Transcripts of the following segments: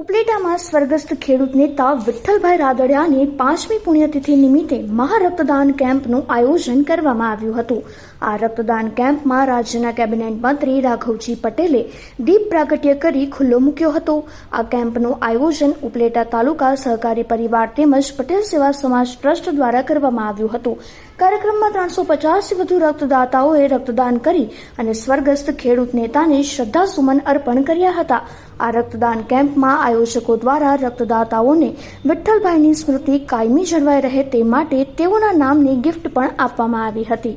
ઉપલેટામાં સ્વર્ગસ્થ ખેડૂત નેતા વિઠ્ઠલભાઈ રાદડિયાની પાંચમી પુણ્યતિથિ નિમિત્તે મહારક્તદાન કેમ્પનું આયોજન કરવામાં આવ્યું હતું. આ રક્તદાન કેમ્પમાં રાજ્યના કેબિનેટ મંત્રી રાઘવજી પટેલે દીપ પ્રાગટ્ય કરી ખુલ્લો મૂક્યો હતો. આ કેમ્પનું આયોજન ઉપલેટા તાલુકા સહકારી પરિવાર તેમજ પટેલ સેવા સમાજ ટ્રસ્ટ દ્વારા કરવામાં આવ્યું હતું. કાર્યક્રમમાં ત્રણસો પચાસથી વધુ રક્તદાતાઓએ રક્તદાન કરી અને સ્વર્ગસ્થ ખેડૂત નેતાને શ્રદ્ધાસુમન અર્પણ કર્યા હતા. આ રક્તદાન કેમ્પમાં આયોજકો દ્વારા રક્તદાતાઓને વિઠ્ઠલભાઈની સ્મૃતિ કાયમી જળવાઈ રહે તે માટે તેઓના નામની ગિફ્ટ પણ આપવામાં આવી હતી.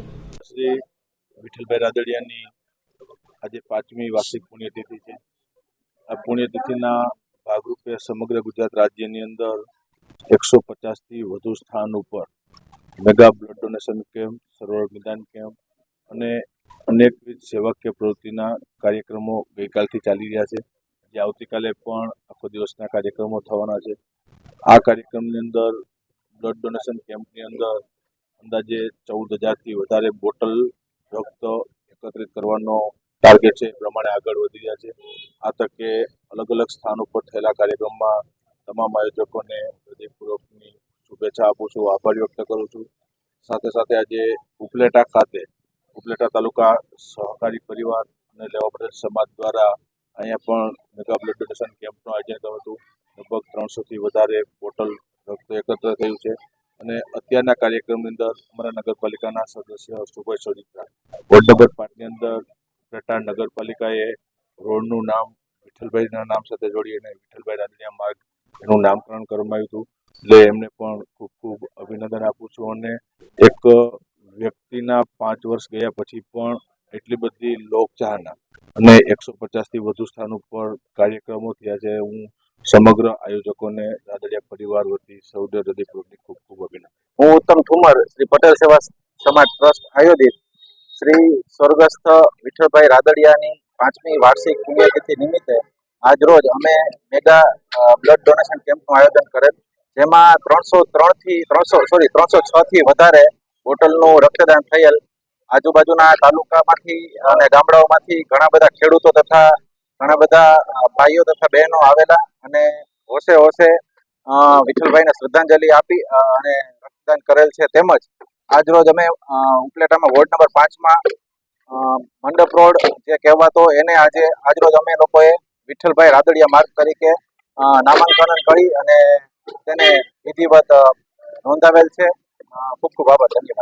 વિઠ્ઠલભાઈ રાદડિયાની આજે પાંચમી વાર્ષિક પુણ્યતિથિ છે. આ પુણ્યતિથિના ભાગરૂપે સમગ્ર ગુજરાત રાજ્યની અંદર એકસો પચાસથી વધુ સ્થાન ઉપર મેગા બ્લડ ડોનેશન કેમ્પ, સરોવર નિદાન કેમ્પ અને અનેકવિધ સેવાકીય પ્રવૃત્તિના કાર્યક્રમો ગઈકાલથી ચાલી રહ્યા છે. જે આવતીકાલે પણ આખો દિવસના કાર્યક્રમો થવાના છે. આ કાર્યક્રમની અંદર બ્લડ ડોનેશન કેમ્પની અંદર અંદાજે ચૌદ હજારથી વધારે બોટલ રક્ત એકત્રિત કરવાનો ટાર્ગેટ છે, એ પ્રમાણે આગળ વધી રહ્યા છે. આ તકે અલગ અલગ સ્થાન ઉપર થયેલા કાર્યક્રમમાં તમામ આયોજકોને હૃદયપૂર્વકની શુભેચ્છા આપું છું, આભાર વ્યક્ત કરું છું. સાથે સાથે આજે ઉપલેટા ખાતે, ઉપલેટા તાલુકા સહકારી પરિવાર અને લેવા પટેલ સમાજ દ્વારા અહીંયા પણ મેગા બ્લડ ડોનેશન કેમ્પનું આયોજન કર્યું હતું. લગભગ ત્રણસોથી વધારે બોટલ રક્ત એકત્ર થયું છે. અને અત્યારના કાર્યક્રમની અંદર અમારા નગરપાલિકાના સદસ્ય હર્ષુભાઈ સોજીત્રા વોર્ડ નંબર પાંચની અંદર પેટા નગરપાલિકાએ રોડનું નામ વિઠ્ઠલભાઈના નામ સાથે જોડી અને વિઠ્ઠલભાઈ રાદડિયા માર્ગ એનું નામકરણ કરવામાં આવ્યું હતું. એટલે એમને પણ ખૂબ ખૂબ અભિનંદન આપું છું અને એક વ્યક્તિના પાંચ વર્ષ ગયા પછી પણ એટલી બધી લોકચાહના અને એકસો પચાસથી વધુ સ્થાન ઉપર કાર્યક્રમો થયા છે. હું સમગ્ર આયોજકોને રાદડિયા પરિવાર વતી સૌને હૃદયપૂર્વકની ખૂબ ખૂબ અભિનંદન. હું ઉત્તમ ઠુમર, શ્રી પટેલ સેવા સમાજ ટ્રસ્ટ આયોજિત શ્રી સ્વર્ગસ્થ વિઠ્ઠલભાઈ રાદડિયાની પાંચમી વાર્ષિક પુણ્યતિથિ નિમિત્તે આજરોજ અમે મેગા બ્લડ ડોનેશન કેમ્પનું આયોજન કરેલ જેમાં ત્રણસો ત્રણથી ત્રણસો સોરી ત્રણસો છ થી વધારે બોટલનું રક્તદાન થયેલ. આજુબાજુના તાલુકામાંથી અને ગામડાઓમાંથી ઘણા બધા ખેડૂતો તથા ઘણા બધા ભાઈઓ તથા બહેનો આવેલા અને હોશે હોશે વિઠ્ઠલભાઈને શ્રદ્ધાંજલિ આપી અને રક્તદાન કરેલ છે. તેમજ આજરોજ અમે ઉપલેટામાં વોર્ડ નંબર પાંચમાં મંડપ રોડ જે કહેવાતો એને આજે, આજરોજ અમે લોકોએ વિઠ્ઠલભાઈ રાદડિયા માર્ગ તરીકે નામાંકન કરી અને તેને વિધિવત નોંધાવેલ છે. ખૂબ ખૂબ આભાર. ધન્યવાદ.